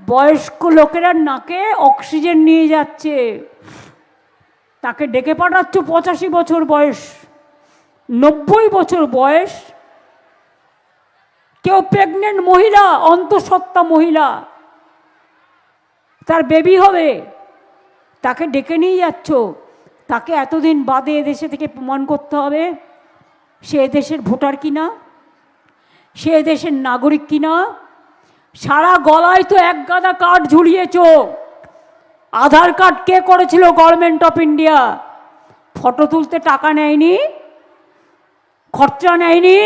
বয়স্ক লোকেরা নাকে অক্সিজেন নিয়ে যাচ্ছে। তাকে ডেকে পাঠাচ্ছ পঁচাশি বছর বয়স, নব্বই বছর বয়স। কেউ প্রেগনেন্ট মহিলা, অন্তঃসত্ত্বা মহিলা, তার বেবি হবে, তাকে ডেকে নিয়ে যাচ্ছ। তাকে এতদিন বাদে এদেশে থেকে প্রমাণ করতে হবে, সে এদেশের ভোটার কিনা, সে এদেশের নাগরিক কিনা। সারা গলায় তো এক গাদা কার্ড ঝুলিয়েছ। আধার কার্ড কে করেছিল গভর্নমেন্ট অফ ইন্ডিয়া ফটো তুলতে টাকা নেয়নি? খরচা নেয়নি?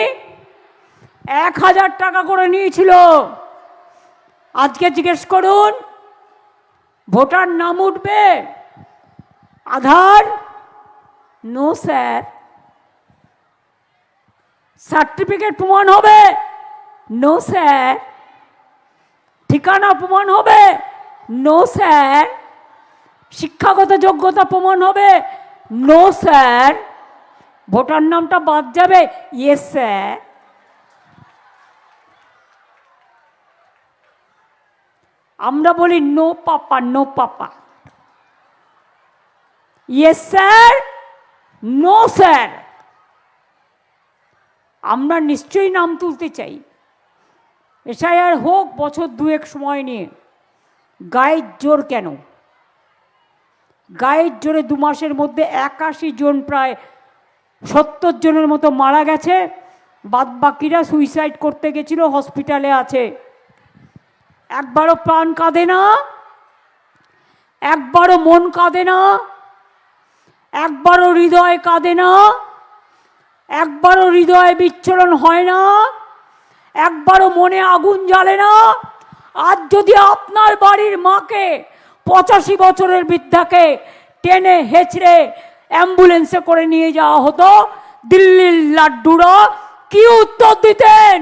এক হাজার টাকা করে নিয়েছিল। আজকে জিজ্ঞেস করুন, ভোটার নাম উঠবে? আধার? নো স্যার সার্টিফিকেট প্রমাণ হবে? নো স্যার ঠিকানা প্রমাণ হবে। নো স্যার শিক্ষাগত যোগ্যতা প্রমাণ হবে। নো স্যার ভোটার নামটা বাদ যাবে। ইয়েস স্যার আমরা বলি no papa no papa yes sir no sir আমরা নিশ্চয়ই নাম তুলতে চাই। এসআইআর হোক বছর দুয়েক সময় নিয়ে, গায়ের জোর কেন? গায়ের জোরে দু মাসের মধ্যে একাশি জন প্রায় সত্তর জনের মতো মারা গেছে। বাদ বাকিরা সুইসাইড করতে গেছিল হসপিটালে আছে। একবারও প্রাণ কাঁদে না, একবারও মন কাঁদে না, একবারও হৃদয় কাঁদে না, একবারও হৃদয় বিচ্ছরণ হয় না। একবারও মনে আগুন জ্বালে না। আজ যদি আপনার বাড়ির মাকে পঁচাশি বছরের বৃদ্ধাকে টেনে হেঁচড়ে অ্যাম্বুলেন্সে করে নিয়ে যাওয়া হতো, দিল্লির লাড্ডুরা কি উত্তর দিতেন?